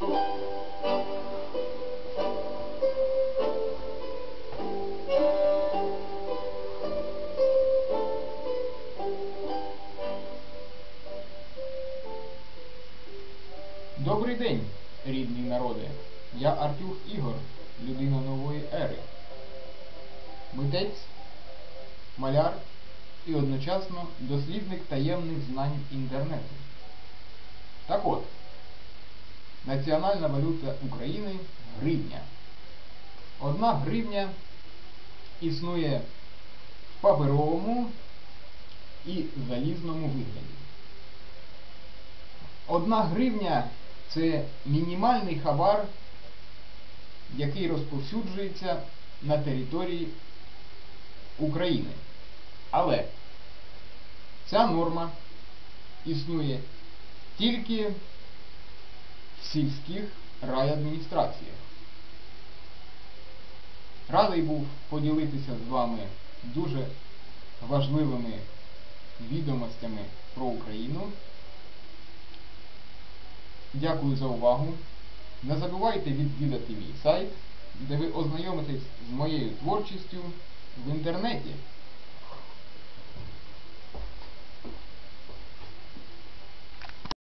Добрий день, рідний народи. Я Артюх Ігор, людина нової ери. Митець, маляр і одночасно дослідник таємних знань інтернету. Національна валюта України гривня. Одна гривня існує в паперовому і залізному вигляді. Одна гривня це мінімальний хабар, який розповсюджується на території України. Але ця норма існує тільки сільських райадміністраціях. Радий був поділитися з вами дуже важливими відомостями про Україну. Дякую за увагу. Не забувайте відвідати мій сайт, де ви ознайомитесь з моєю творчістю в інтернеті.